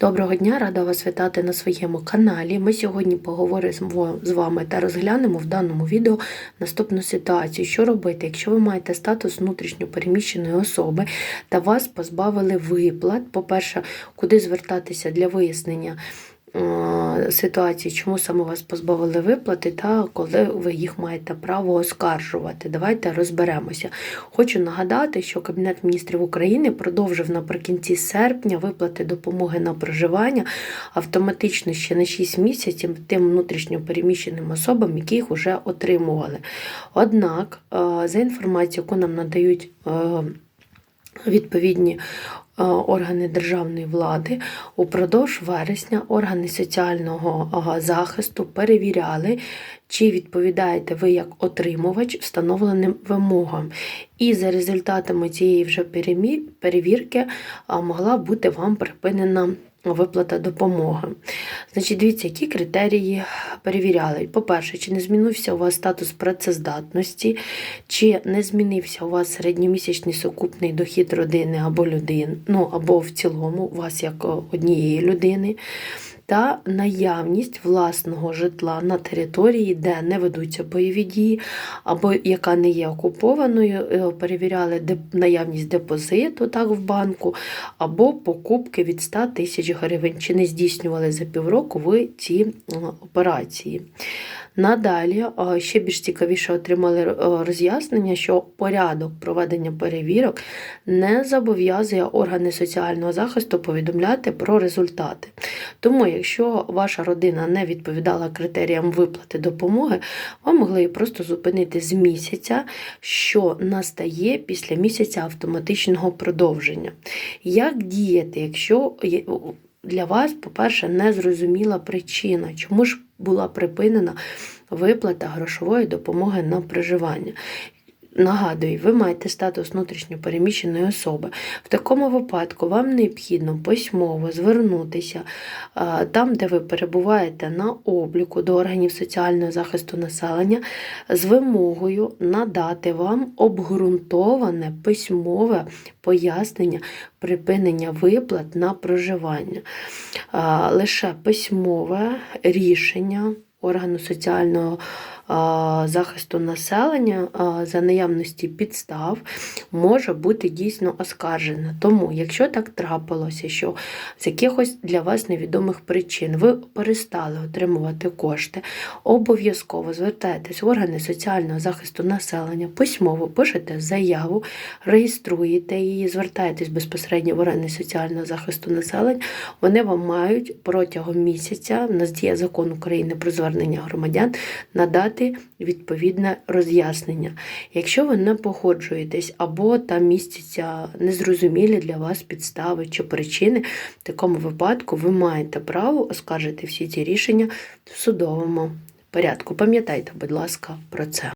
Доброго дня, рада вас вітати на своєму каналі. Ми сьогодні поговоримо з вами та розглянемо в даному відео наступну ситуацію. Що робити, якщо ви маєте статус внутрішньо переміщеної особи та вас позбавили виплат? По-перше, куди звертатися для вияснення е, ситуації, чому саме вас позбавили виплати, та коли ви їх маєте право оскаржувати. Давайте розберемося. Хочу нагадати, що Кабінет міністрів України продовжив наприкінці серпня виплати допомоги на проживання автоматично ще на 6 місяців тим внутрішньо переміщеним особам, які їх вже отримували. Однак, е, за інформацією, яку нам надають е, відповідні е, органи державної влади, упродовж вересня органи соціального е, захисту перевіряли, чи відповідаєте ви як отримувач встановленим вимогам. І за результатами цієї вже перевірки е, могла бути вам припинена виплата допомоги. Значить, дивіться, які критерії перевіряли. По-перше, чи не змінився у вас статус працездатності, чи не змінився у вас середньомісячний сукупний дохід родини або людини, ну або в цілому у вас як однієї людини. Та наявність власного житла на території, де не ведуться бойові дії, або яка не є окупованою, е, перевіряли наявність депозиту так, в банку, або покупки від 100 тисяч гривень, чи не здійснювали за півроку ви ці е, операції. Надалі ще більш цікавіше отримали е, роз'яснення, що порядок проведення перевірок не зобов'язує органи соціального захисту повідомляти про результати. Тому, якщо ваша родина не відповідала критеріям виплати допомоги, ви могли її просто зупинити з місяця, що настає після місяця автоматичного продовження. Як діяти, якщо для вас, по-перше, незрозуміла причина, чому ж була припинена виплата грошової допомоги на проживання? Нагадую, ви маєте статус внутрішньо переміщеної особи. В такому випадку вам необхідно письмово звернутися там, де ви перебуваєте на обліку до органів соціального захисту населення, з вимогою надати вам обґрунтоване письмове пояснення припинення виплат на проживання. Лише письмове рішення органу соціального а, захисту населення за наявності підстав може бути дійсно оскаржена. Тому, якщо так трапилося, що з якихось для вас невідомих причин ви перестали отримувати кошти, обов'язково звертайтесь в органи соціального захисту населення, письмово пишете заяву, реєструєте її, звертаєтесь безпосередньо в органи соціального захисту населення. Вони вам мають протягом місяця, в нас діє закон України про звернення громадян, надати відповідне роз'яснення. Якщо ви не погоджуєтесь або там містяться незрозумілі для вас підстави чи причини, в такому випадку ви маєте право оскаржити всі ці рішення в судовому порядку. Пам'ятайте, будь ласка, про це.